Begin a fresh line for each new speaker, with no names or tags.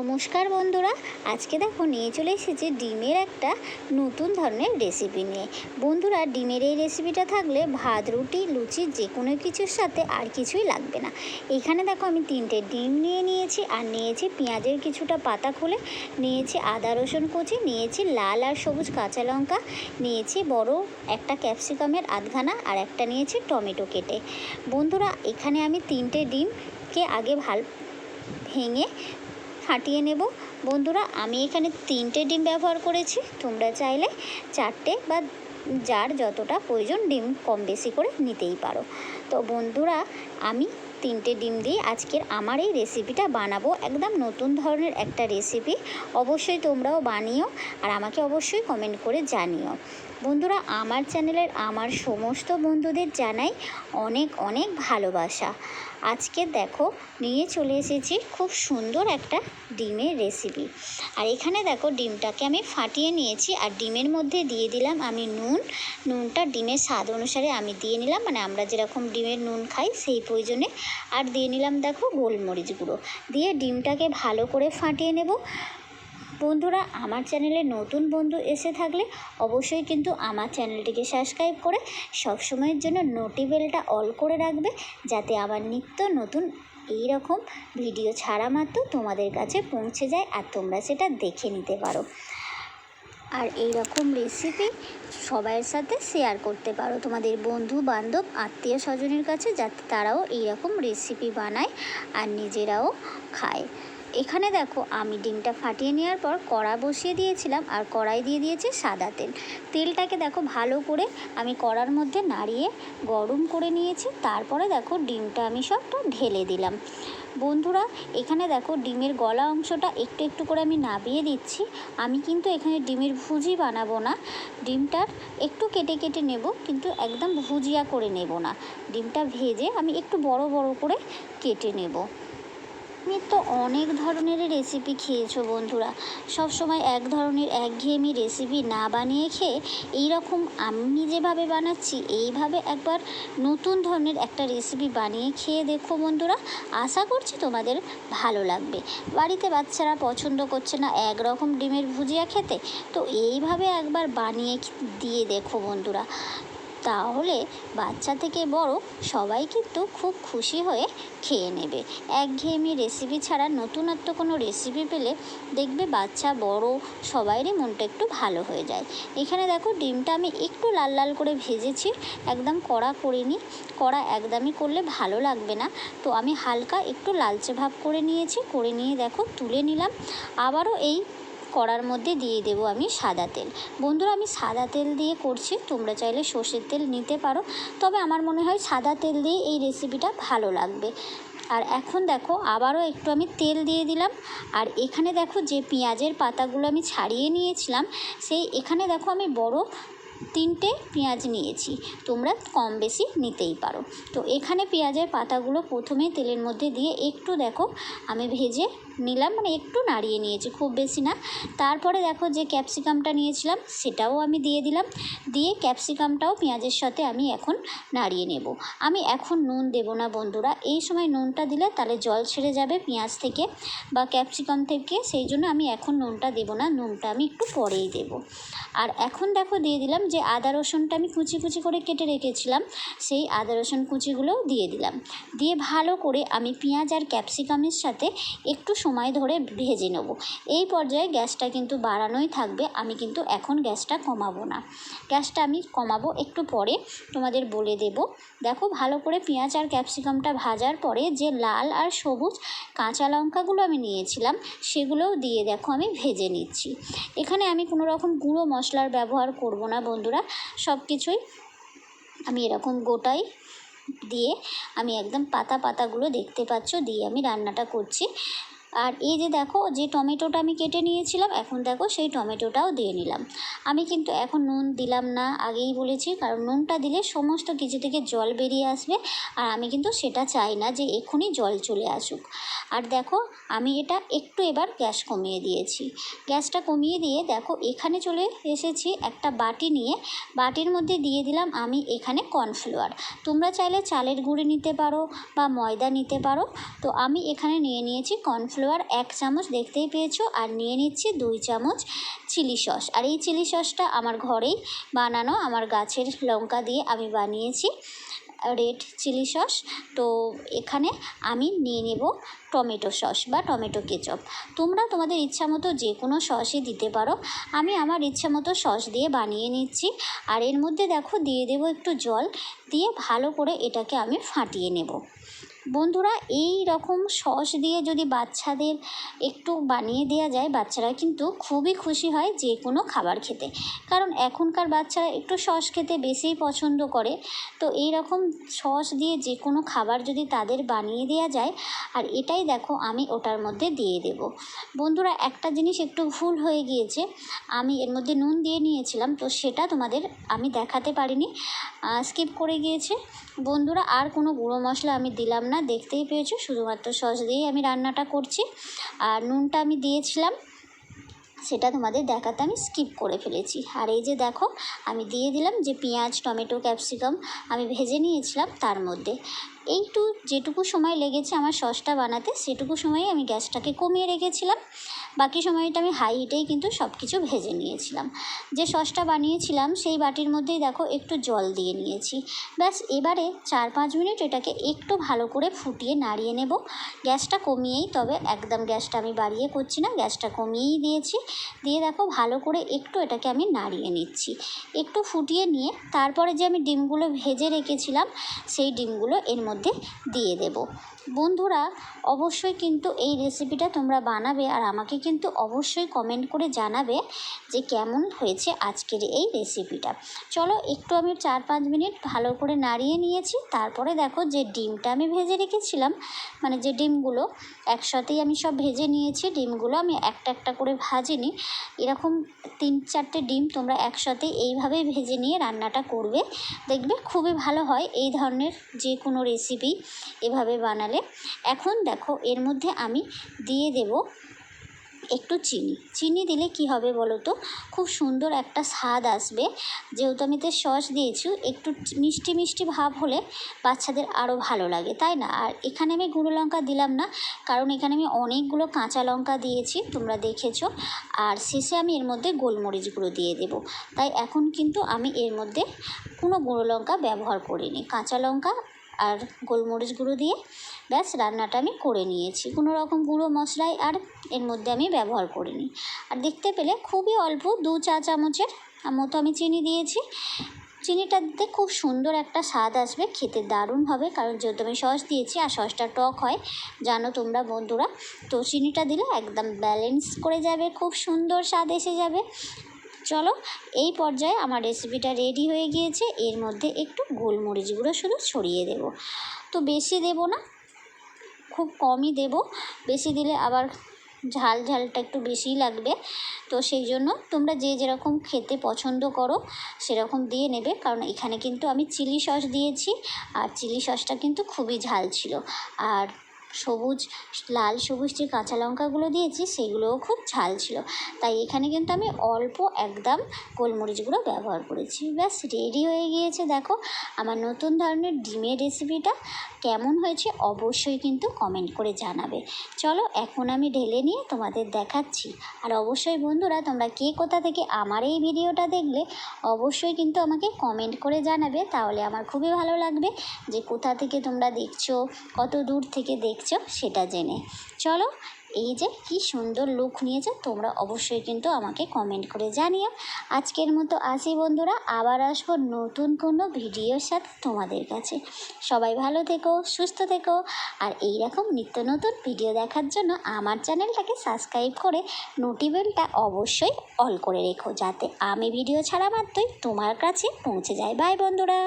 নমস্কার বন্ধুরা, আজকে দেখো নিয়ে চলে এসেছি ডিমের একটা নতুন ধরনের রেসিপি নিয়ে। বন্ধুরা, ডিমের এই রেসিপিটা থাকলে ভাত, রুটি, লুচি যে কোনো কিছুর সাথে আর কিছুই লাগবে না। এখানে দেখো আমি তিনটে ডিম নিয়ে নিয়েছি, আর নিয়েছি পেঁয়াজের কিছুটা পাতা খুলে, নিয়েছি আদা, রসুন কুচি, নিয়েছি লাল আর সবুজ কাঁচা লঙ্কা, নিয়েছি বড় একটা ক্যাপসিকামের আধখানা, আর একটা নিয়েছি টমেটো কেটে। বন্ধুরা, এখানে আমি তিনটে ডিমকে আগে ভালো ভেঙে ফাটিয়ে নেব। বন্ধুরা, আমি এখানে তিনটে ডিম ব্যবহার করেছি। তোমরা চাইলে চারটে বা যার যতটা প্রয়োজন ডিম কম বেশি করে নিতেই পারো। তো বন্ধুরা, আমি তিনটে ডিম দিয়ে আজকের আমার এই রেসিপিটা বানাবো। একদম নতুন ধরনের একটা রেসিপি। অবশ্যই তোমরাও বানিও আর আমাকে অবশ্যই কমেন্ট করে জানিও। বন্ধুরা, আমার চ্যানেলের আমার সমস্ত বন্ধুদের জানাই অনেক অনেক ভালোবাসা। আজকে দেখো, নিয়ে চলে এসেছি খুব সুন্দর একটা ডিমের রেসিপি আর এখানে দেখো, ডিমটাকে আমি ফাটিয়ে নিয়েছি আর ডিমের মধ্যে দিয়ে দিলাম আমি নুন। নুনটা ডিমের স্বাদ অনুসারে আমি দিয়ে নিলাম মানে আমরা যেরকম ডিমের নুন খাই সেই প্রয়োজনে। আর দিয়ে নিলাম দেখো গোলমরিচ গুঁড়ো। দিয়ে ডিমটাকে ভালো করে ফাটিয়ে নেব। বন্ধুরা, আমার চ্যানেলে নতুন বন্ধু এসে থাকলে অবশ্যই কিন্তু আমার চ্যানেলটিকে সাবস্ক্রাইব করে সবসময়ের জন্য নোটিবেলটা অল করে রাখবে, যাতে আমার নিত্য নতুন এই রকম ভিডিও ছাড়া মাত্র তোমাদের কাছে পৌঁছে যায় আর তোমরা সেটা দেখে নিতে পারো। আর এই রকম রেসিপি সবাইয়ের সাথে শেয়ার করতে পারো, তোমাদের বন্ধু, বান্ধব, আত্মীয় স্বজনের কাছে, যাতে তারাও এই রকম রেসিপি বানায় আর নিজেরাও খায়। এখানে দেখো, আমি ডিমটা ফাটিয়ে নেওয়ার পর কড়া বসিয়ে দিয়েছিলাম আর কড়াই দিয়ে দিয়েছি সাদা তেল। তেলটাকে দেখো ভালো করে আমি কড়ার মধ্যে নাড়িয়ে গরম করে নিয়েছি। তারপরে দেখো ডিমটা আমি সবটা ঢেলে দিলাম। বন্ধুরা, এখানে দেখো ডিমের গলা অংশটা একটু একটু করে আমি নাবিয়ে দিচ্ছি। আমি কিন্তু এখানে ডিমের ভুজি বানাবো না। ডিমটার একটু কেটে কেটে নেব, কিন্তু একদম ভুজিয়া করে নেব না। ডিমটা ভেজে আমি একটু বড় বড় করে কেটে নেব। তো অনেক ধরনের রেসিপি খেয়েছো বন্ধুরা। সব সময় এক ধরনের, একঘেয়েমি রেসিপি না বানিয়ে খেয়ে এই রকম আমি যেভাবে বানাচ্ছি, এইভাবে একবার নতুন ধরনের একটা রেসিপি বানিয়ে খেয়ে দেখো বন্ধুরা। আশা করছি তোমাদের ভালো লাগবে। বাড়িতে বাচ্চারা পছন্দ করছে না এক রকম ডিমের ভুজিয়া খেতে, তো এইভাবে একবার বানিয়ে দিয়ে দেখো বন্ধুরা। তাহলে বাচ্চা থেকে বড় সবাই কিন্তু খুব খুশি হয়ে খেয়ে নেবে। একঘেয়েমি রেসিপি ছাড়া নতুনত্ব কোনো রেসিপি পেলে দেখবে বাচ্চা বড়, সবাইরই মনটা একটু ভালো হয়ে যায়। এখানে দেখো ডিমটা আমি একটু লাল লাল করে ভেজেছি, একদম কড়া করিনি। কড়া একদমই করলে ভালো লাগবে না। তো আমি হালকা একটু লালচে ভাব করে নিয়েছি, করে নিয়ে দেখো তুলে নিলাম। আবারও এই কড়ার মধ্যে দিয়ে দেবো আমি সাদা তেল। বন্ধুরা, আমি সাদা তেল দিয়ে করছি, তোমরা চাইলে সর্ষের তেল নিতে পারো। তবে আমার মনে হয় সাদা তেল দিয়ে এই রেসিপিটা ভালো লাগবে। আর এখন দেখো, আবারও একটু আমি তেল দিয়ে দিলাম। আর এখানে দেখো যে পেঁয়াজের পাতাগুলো আমি ছাড়িয়ে নিয়েছিলাম, সেই এখানে দেখো আমি বড় তিনটে পেঁয়াজ নিয়েছি। তোমরা কম বেশি নিতেই পারো। তো এখানে পেঁয়াজের পাতাগুলো প্রথমে তেলের মধ্যে দিয়ে একটু দেখো, আমি ভেজে নিলাম মানে একটু নাড়িয়ে নিয়েছি, খুব বেশি না। তারপরে দেখো যে ক্যাপসিকামটা নিয়েছিলাম, সেটাও আমি দিয়ে দিলাম। দিয়ে ক্যাপসিকামটাও পেঁয়াজের সাথে আমি এখন নাড়িয়ে নেব। আমি এখন নুন দেব না বন্ধুরা, এই সময় নুনটা দিলে তাহলে জল ছেড়ে যাবে পেঁয়াজ থেকে বা ক্যাপসিকাম থেকে, সেই জন্য আমি এখন নুনটা দেব না, নুনটা আমি একটু পরেই দেব। আর এখন দেখো দিয়ে দিলাম যে আদা রসুনটা আমি কুচি কুচি করে কেটে রেখেছিলাম, সেই আদা রসুন কুচিগুলোও দিয়ে দিলাম। দিয়ে ভালো করে আমি পেঁয়াজ আর ক্যাপসিকামের সাথে একটু সময় ধরে ভেজে নেব। এই পর্যায়ে গ্যাসটা কিন্তু বাড়ানোই থাকবে। আমি কিন্তু এখন গ্যাসটা কমাবো না। গ্যাসটা আমি কমাবো একটু পরে, তোমাদের বলে দেব। দেখো, ভালো করে পেঁয়াজ আর ক্যাপসিকামটা ভাজার পরে যে লাল আর সবুজ কাঁচা লঙ্কাগুলো আমি নিয়েছিলাম, সেগুলোও দিয়ে দেখো আমি ভেজে নিচ্ছি। এখানে আমি কোনো রকম গুঁড়ো মশলার ব্যবহার করব না বন্ধুরা। সব কিছুই আমি এরকম গোটাই দিয়ে আমি একদম পাতা পাতাগুলো দেখতে পাচ্ছ, দিয়ে আমি রান্নাটা করছি। আর এই যে দেখো, যে টমেটোটা আমি কেটে নিয়েছিলাম, এখন দেখো সেই টমেটোটাও দিয়ে নিলাম। আমি কিন্তু এখন নুন দিলাম না, আগেই বলেছি, কারণ নুনটা দিলে সমস্ত কিছু থেকে জল বেরিয়ে আসবে, আর আমি কিন্তু সেটা চাই না যে এক্ষুনি জল চলে আসুক। আর দেখো, আমি এটা একটু এবার গ্যাস কমিয়ে দিয়েছি। গ্যাসটা কমিয়ে দিয়ে দেখো, এখানে চলে এসেছি একটা বাটি নিয়ে। বাটির মধ্যে দিয়ে দিলাম আমি এখানে কর্নফ্লাওয়ার তোমরা চাইলে চালের গুঁড়ি নিতে পারো বা ময়দা নিতে পারো। তো আমি এখানে নিয়ে নিয়েছি কর্নফ্লাওয়ার কর্নফ্লাওয়ার এক চামচ দেখতেই পেয়েছ, আর নিয়ে নিচ্ছি দুই চামচ চিলি সস আর এই চিলি সসটা আমার ঘরেই বানানো, আমার গাছের লঙ্কা দিয়ে আমি বানিয়েছি রেড চিলি সস তো এখানে আমি নিয়ে নেব টমেটো সস বা টমেটো কেচপ তোমরা তোমাদের ইচ্ছা মতো যে কোনো সসই দিতে পারো। আমি আমার ইচ্ছা মতো সস দিয়ে বানিয়ে নিচ্ছি। আর এর মধ্যে দেখো দিয়ে দেবো একটু জল, দিয়ে ভালো করে এটাকে আমি ফাটিয়ে নেব। বন্ধুরা, এই রকম সস দিয়ে যদি বাচ্চাদের একটু বানিয়ে দেওয়া যায়, বাচ্চারা কিন্তু খুবই খুশি হয় যে কোনো খাবার খেতে। কারণ এখনকার বাচ্চারা একটু সস খেতে বেশিই পছন্দ করে। তো এই রকম সস দিয়ে যে কোনো খাবার যদি তাদের বানিয়ে দেওয়া যায়, আর এটাই দেখো আমি ওটার মধ্যে দিয়ে দেব। বন্ধুরা, একটা জিনিস একটু ভুল হয়ে গিয়েছে। আমি এর মধ্যে নুন দিয়ে নিয়েছিলাম, তো সেটা তোমাদের আমি দেখাতে পারিনি। স্কিপ করে গিয়েছে। বন্ধুরা, আর কোনো গুঁড়ো মশলা আমি দিলাম না দেখতেই পেয়েছ, শুধুমাত্র সস দিয়েই আমি রান্নাটা করছি। আর নুনটা আমি দিয়েছিলাম, সেটা তোমাদের দেখাতে আমি স্কিপ করে ফেলেছি। আর এই যে দেখো, আমি দিয়ে দিলাম যে পেঁয়াজ, টমেটো ক্যাপসিকাম আমি ভেজে নিয়েছিলাম তার মধ্যে। এইটু যেটুকু সময় লেগেছে আমার সসটা বানাতে, সেটুকু সময়ে আমি গ্যাসটাকে কমিয়ে রেখেছিলাম। বাকি সময়টা আমি হাই হিটেই কিন্তু সব কিছু ভেজে নিয়েছিলাম। যে সসটা বানিয়েছিলাম, সেই বাটির মধ্যেই দেখো একটু জল দিয়ে নিয়েছি। ব্যাস, এবারে চার পাঁচ মিনিট এটাকে একটু ভালো করে ফুটিয়ে নাড়িয়ে নেব। গ্যাসটা কমিয়েই, তবে একদম গ্যাসটা আমি বাড়িয়ে করছি না, গ্যাসটা কমিয়েই দিয়েছি। দিয়ে দেখো ভালো করে একটু এটাকে আমি নাড়িয়ে নিচ্ছি। একটু ফুটিয়ে নিয়ে, তারপরে যে আমি ডিমগুলো ভেজে রেখেছিলাম, সেই ডিমগুলো এর মধ্যে দিয়ে দেব। বন্ধুরা, অবশ্যই কিন্তু এই রেসিপিটা তোমরা বানাবে আর আমাকে কিন্তু অবশ্যই কমেন্ট করে জানাবে যে কেমন হয়েছে আজকের এই রেসিপিটা চলো, একটু আমি চার পাঁচ মিনিট ভালো করে নাড়িয়ে নিয়েছি। তারপরে দেখো যে ডিমটা আমি ভেজে রেখেছিলাম। মানে যে ডিমগুলো একসাথেই আমি সব ভেজে নিয়েছি, ডিমগুলো আমি একটা একটা করে ভাজিনি। এরকম তিন চারটে ডিম তোমরা একসাথে এইভাবেই ভেজে নিয়ে রান্নাটা করবে। দেখবে খুবই ভালো হয়। এই ধরনের যে কোনো রেসিপি এভাবে বানালে এখন দেখো এর মধ্যে আমি দিয়ে দেব একটু চিনি। চিনি দিলে কি হবে বলো তো? খুব সুন্দর একটা স্বাদ আসবে। যেহেতু আমি তো সস দিয়েছি, একটু মিষ্টি মিষ্টি ভাব হলে বাচ্চাদের আরও ভালো লাগে, তাই না? আর এখানে আমি গুঁড়ো লঙ্কা দিলাম না, কারণ এখানে আমি অনেকগুলো কাঁচা লঙ্কা দিয়েছি, তোমরা দেখেছ। আর শেষে আমি এর মধ্যে গোলমরিচ গুঁড়ো দিয়ে দেবো। তাই এখন কিন্তু আমি এর মধ্যে কোনো গুঁড়ো লঙ্কা ব্যবহার করিনি। কাঁচা লঙ্কা আর গোলমরিচ গুঁড়ো দিয়ে ব্যাস রান্নাটা আমি করে নিয়েছি। কোনো রকম গুঁড়ো মশলাই আর এর মধ্যে আমি ব্যবহার করিনি। আর দেখতে পেলে খুবই অল্প, দু চা চামচের মতো আমি চিনি দিয়েছি। চিনিটা দিতে খুব সুন্দর একটা স্বাদ আসবে, খেতে দারুণ হবে। কারণ যেহেতু আমি সস দিয়েছি আর সসটা টক হয়, জানো তোমরা বন্ধুরা, তো চিনিটা দিলে একদম ব্যালেন্স করে যাবে, খুব সুন্দর স্বাদ এসে যাবে। চলো, এই পর্যায়ে আমার রেসিপিটা রেডি হয়ে গিয়েছে। এর মধ্যে একটু গোলমরিচ গুঁড়ো শুধু ছড়িয়ে দেব। তো বেশি দেব না, খুব কমই দেব। বেশি দিলে আবার ঝাল ঝালটা একটু বেশিই লাগবে। তো সেই জন্য তোমরা যে যেরকম খেতে পছন্দ করো, সেরকম দিয়ে নেবে। কারণ এখানে কিন্তু আমি চিলি সস দিয়েছি, আর চিলি সসটা কিন্তু খুবই ঝাল ছিল। আর সবুজ, লাল সবুজ যে কাঁচা লঙ্কাগুলো দিয়েছি, সেগুলোও খুব ঝাল ছিল। তাই এখানে কিন্তু আমি অল্প একদম গোলমরিচগুলো ব্যবহার করেছি। ব্যাস, রেডি হয়ে গিয়েছে। দেখো, আমার নতুন ধরনের ডিমের রেসিপিটা কেমন হয়েছে অবশ্যই কিন্তু কমেন্ট করে জানাবে। চলো, এখন আমি ঢেলে নিয়ে তোমাদের দেখাচ্ছি। আর অবশ্যই বন্ধুরা, তোমরা কে কোথা থেকে আমার এই ভিডিওটা দেখলে, অবশ্যই কিন্তু আমাকে কমেন্ট করে জানাবে। তাহলে আমার খুবই ভালো লাগবে যে কোথা থেকে তোমরা দেখছ, কত দূর থেকে দেখছ সেটা জেনে। চলো, এই যে কি সুন্দর লুক নিয়েছে, তোমরা অবশ্যই কিন্তু আমাকে কমেন্ট করে জানিও। আজকের মতো আসি বন্ধুরা, আবার আসব নতুন কোনো ভিডিওর সাথে তোমাদের কাছে। সবাই ভালো থেকো, সুস্থ থেকো, আর এই রকম নিত্য নতুন ভিডিও দেখার জন্য আমার চ্যানেলটাকে সাবস্ক্রাইব করে নোটিবেলটা অবশ্যই অল করে রেখো, যাতে আমি ভিডিও ছাড়া মাত্রই তোমার কাছে পৌঁছে যায় বাই বন্ধুরা!